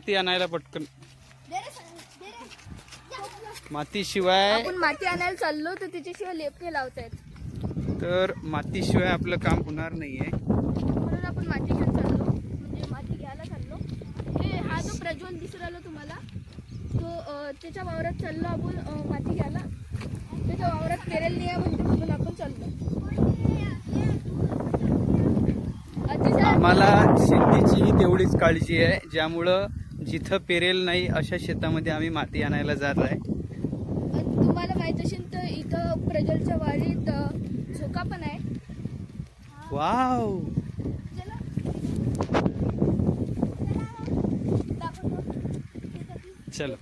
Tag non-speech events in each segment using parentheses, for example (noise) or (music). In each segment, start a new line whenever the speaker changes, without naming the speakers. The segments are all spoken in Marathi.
माती आणायला पटकन. मातीशिवाय
आपण माती आणायला चाललो तर त्याच्याशिवाय लेपके लावतायत.
तर मातीशिवाय आपलं काम होणार नाहीये.
म्हणून आपण माती घेऊन चाललो. म्हणजे माती घ्यायला चाललो. हे हा जो प्रज्वल दिसून राहिला तुम्हाला तो त्याच्या वावरात चाललो आपण माती घ्यायला. त्याच्या वावरात पेरेल नाही आहे म्हणते म्हणून आपण चाललो.
आम्हाला शेतीची तेवढीच काळजी आहे ज्यामुळं जिथं पेरेल नाही अशा शेतामध्ये आम्ही माती आणायला जात आहे.
तुम्हाला माहीत असेल तर इथं प्रज्वलच्या वाडीत झोका पण आहे.
वाव! चलो.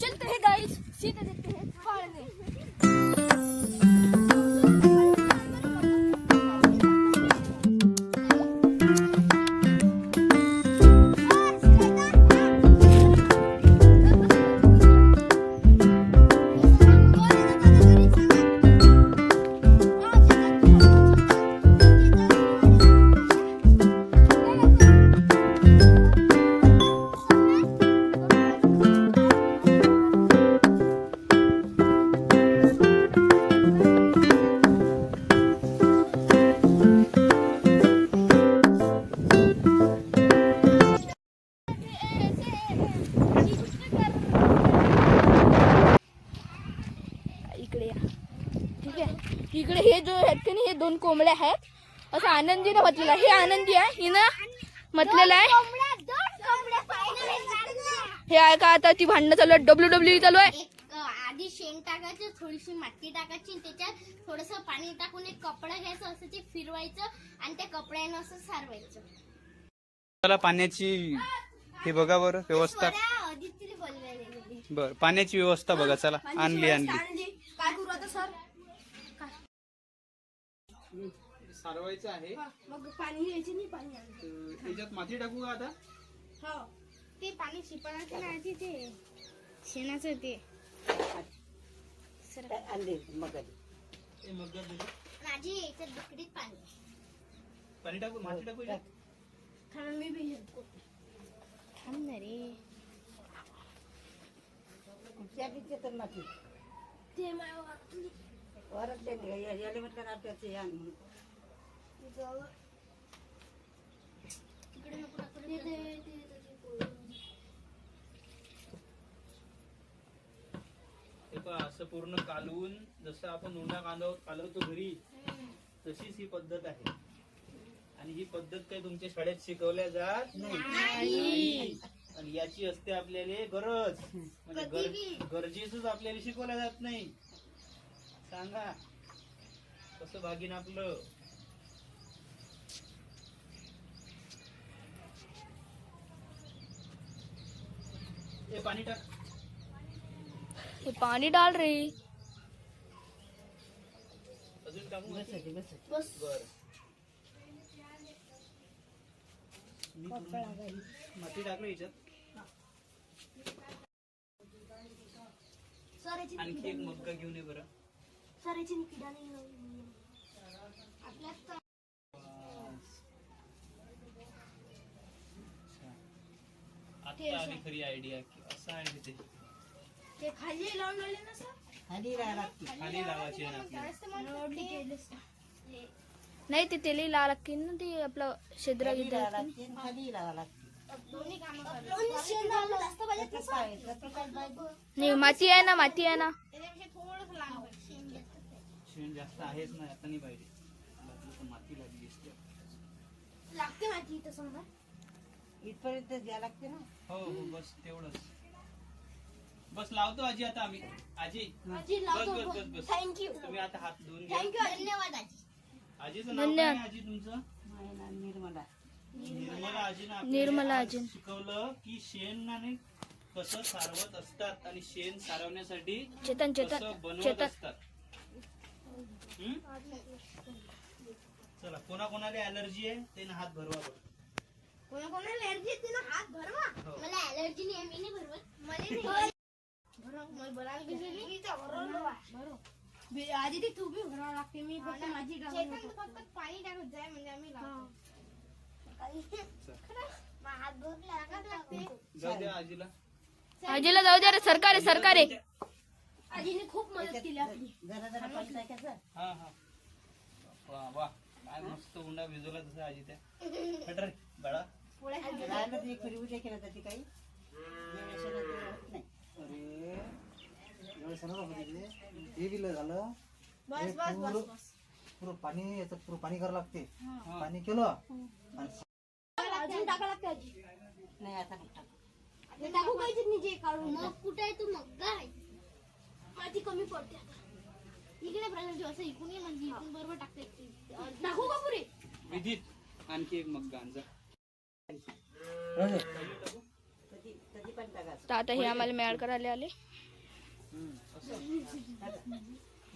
चलते हैं गाइस सीधे देखते हैं पहाड़ में कोंबड्या आहेत. असं आनंदीने म्हटलेलं आहे. हे आनंदी आहे. हिनं म्हटलेलं आहे. हे आहे का आता ती भांडणं चालू आहे. डब्ल्यू डब्ल्यू चालू आहे.
आधी शेण टाकायचं थोडीशी माती टाकायची आणि त्याच्यात थोडस पाणी टाकून एक कपडा घ्यायचं असं ते फिरवायचं आणि त्या कपड्यानं असं सारवायचं.
चला पाण्याची हे बघा बरं व्यवस्था. बर पाण्याची व्यवस्था बघा चला आणली. आणली
काय करू आता सर
सारवायचं आहे.
मग पाणी घ्यायचे नाही पाणी
त्याच्यात माती टाकू का आता?
ते पाणी शिपणाचं ना आधी ते. शेणाचं ते.
हे मग जर दिलं.
माझी याच्यात दुकडीत पाणी.
पाणी टाकू माती टाकू याच्यात?
मी बी
थांब ना रे.
ते ते-
हे पहा असं पूर्ण कालवून जसं आपण उन्हा कांदा कालवतो घरी तशीच ही पद्धत आहे. आणि ही पद्धत काही तुमच्या शाळेत शिकवल्या जात नाही. आणि याची असते आपल्याला गरज. म्हणजे गर- गरजेचंच आपल्याला शिकवल्या जात नाही. सांगा. कसं भागीन आपलं? हे पाणी टाक
हे पाणी डाल रे
अजून टाकू माती?
बस
बर। मी थोडी माती टाकलं याच्यात?
सर याची
आणखी एक मग्गा घेऊन ये बरं.
सर याची किडा नाही लावली.
आपल्यात
आता आली खरी आयडिया असं आहे ते
ते खाली लावून लावले ना सर?
खाली लावायची आहे आपल्याला
नाही ते तेली ला लागते ना ते आपलं शेद्र गिद्र.
जास्त पाहिजे
नाही माती आहे ना माती आहे ना.
शेण जास्त
आहेच नाही आता नाही पाहिजे. बाजूला तर माती लागली असते.
लागते माती इथं समजा.
इथपर्यंत द्या लागते ना.
हो हो बस तेवढंच. बस लावतो आजी आता आम्ही. आजी
आजी
बस बस बस बस.
थँक्यू
तुम्ही आता हात धुवून घ्या.
धन्यवाद आजी.
आजीचं नाव काय
धन्यवाद.
आहे आजी तुमचं?
निर्मला.
निर्मला आजीनं आपल्याला
निर्मला
आज. शिकवलं की शेणाने कसं सारवत असतात आणि शेण सारवण्यासाठी
चेतन
कसं
चेतन
बनवत
चेतन.
असतात. हम्म? चला कोणा कोणाला अलर्जी आहे त्याने हात भरवा बरं.
कोणाकोणाला अलर्जी येते ना हात भरवा.
हो.
मला अलर्जी नाही मी नाही भरवत. मला (laughs) नाही मला भरायला गेली
बे- आधी ती तू बी भरावं लागते मी फक्त माझी
चेतन फक्त पाणी टाकत जाय म्हणजे आम्ही लावतो.
चल. जाऊ द्या आजीला
आजीला जाऊ द्या रे सरकार आहे सरकार. आहे
आजीने खूप मदत केली आपली.
जरा जरा पाणी टाकायचं
हा हा. वा वा. काय मस्त उंडा भिजवला तसं आजी त्या.
ते खरी उद्या केलं तर ते काही?
हे पुरं पुरं पाणी याचं पुरं पाणी करावं लागते. पाणी केलं आणि
अजून टाका लागते आजी
नाही आता नाही टाकत.
टाकू पाहिजे निजे काढून? मग कुठे आहे तू? मग काय माती कमी पडते आता. इकडे प्रश्न असं इकडून ये म्हणजे इकडून बरोबर टाकते. टाकू का पुरे
विधीत. आणखी एक मग गांजा.
राहू दे.
तर आता हे आम्हाला मॅड करायला आले.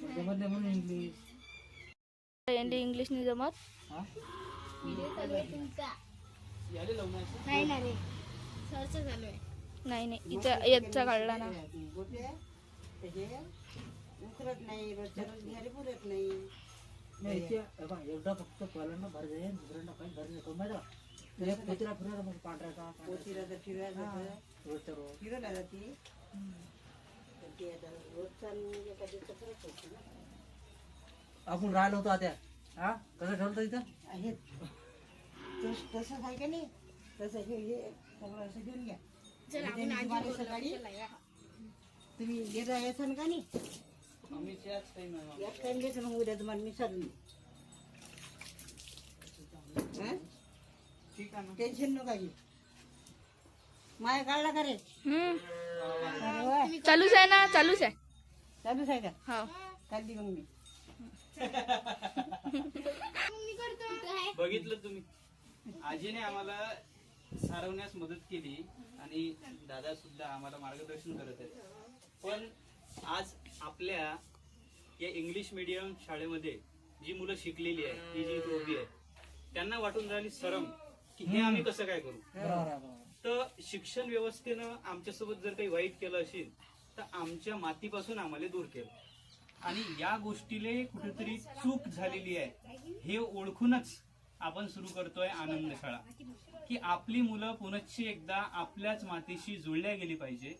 जमत नाही म्हणून इंग्लिश
यांनी इंग्लिश नाही जमत
हा
याले लावण्याचं
नाही ना रे सरच चालू आहे
नाही नाही इथं याचा काढला ना
गोटे त्याचे उतरत नाही रोजच्या रोज घरी पुरत नाही
नाही इथे हे बघ, एकदा फक्त पहिल्यांदा भर जाईल दुसऱ्यांदा काही भर नाही माहिती का ते एक पोतीला फिरायला मग पांढऱ्याचा
पोतीला तर फिरायला जातं.
रोजच्या रोज
फिरायला जाते
आपण राहिलो होतो आता. हा? कसं ठरवतं इथं?
तस- तसं आहे का नाही? तसं हे हे सगळं असं घेऊन घ्या. तुम्हाला सकाळी तुम्ही येता येसान का नाही?
टाइम
याच मग उद्या तुम्हाला मी साधून देईन.
ठीक आहे ना.
टेन्शन नका घेऊ. माया काढला का रे?
हम्म. चालूच आहे ना चालूच आहे.
चालूच आहे का?
हा.
चालली मग मी.
बघितलं तुम्ही. आजीने आम्हाला सारवण्यास मदत केली आणि दादा सुद्धा आम्हाला मार्गदर्शन करत आहेत. पण आज आपल्या या इंग्लिश मीडियम शाळेमध्ये जी मुलं शिकलेली आहे ही जी उभी आहे त्यांना वाटून राहिली सरम की हे आम्ही कसं काय करू? तर शिक्षण व्यवस्थेनं आमच्यासोबत जर काही वाईट केलं असेल तर आमच्या मातीपासून आम्हाला दूर केलं. आणि या गोष्टीले कुठेतरी चूक झालेली आहे. हे ओळखूनच आपण सुरू करतोय आनंद शाळा की आपली मुलं पुनश्ची एकदा आपल्याच मातीशी जुळल्या गेली पाहिजे.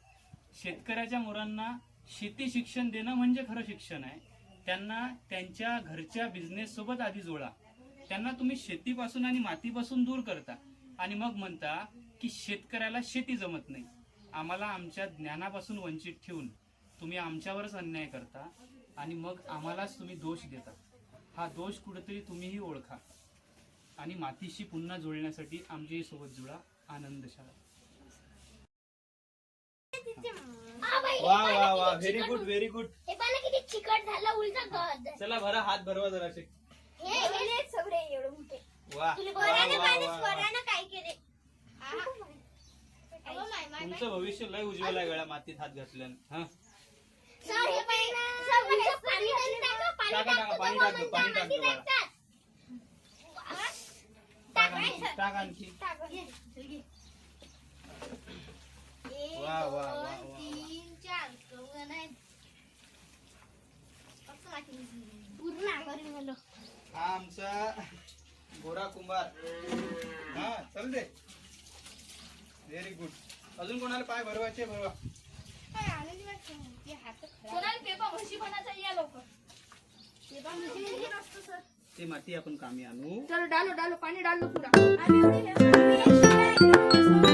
शेतकऱ्याच्या मुलांना शेती शिक्षण देणं म्हणजे खरं शिक्षण आहे. त्यांना त्यांच्या घरच्या बिझनेस सोबत आधी जोडा. त्यांना तुम्ही शेतीपासून आणि मातीपासून दूर करता. आणि मग म्हणता की शेतकऱ्याला शेती जमत नाही. आम्हाला आमच्या ज्ञानापासून वंचित ठेवून तुम्ही आमच्यावरच अन्याय करता आणि मग आम्हालाच तुम्ही दोष देता. हा दोष कुठेतरी तुम्हीही ओळखा. आणि मातीशी पुन्हा जोडण्यासाठी आमच्याही सोबत जुळा आनंद शाळा. वा वा वा. व्हेरी गुड व्हेरी गुड
हे पाहिलं किती चिकट झालं उलटा गद
चला भरा हात भरवा जराशे
हे गेले सगळे एवढे मोठे.
वा वा
स्वरानं
वा
पाहिलं
वा वा.
स्वरानं काय केले
तुमचं भविष्य लय उज्ज्वल आहे गळ्या मातीत हात घातल्यानं हा
पाणी टाका
टाका,
टाकतो
पाणी टाकतो, पाणी. टाक टाक आणखी वा, वा, वा.
तीन, चार. पूर्ण.
हा आमचा गोरा कुंभार हा चल दे व्हेरी गुड अजून कोणाला पाय भरवायचे? भरवा.
ते
माती आपण कामी आणू.
चलो डालो डालो पाणी डालो पुरा
हे-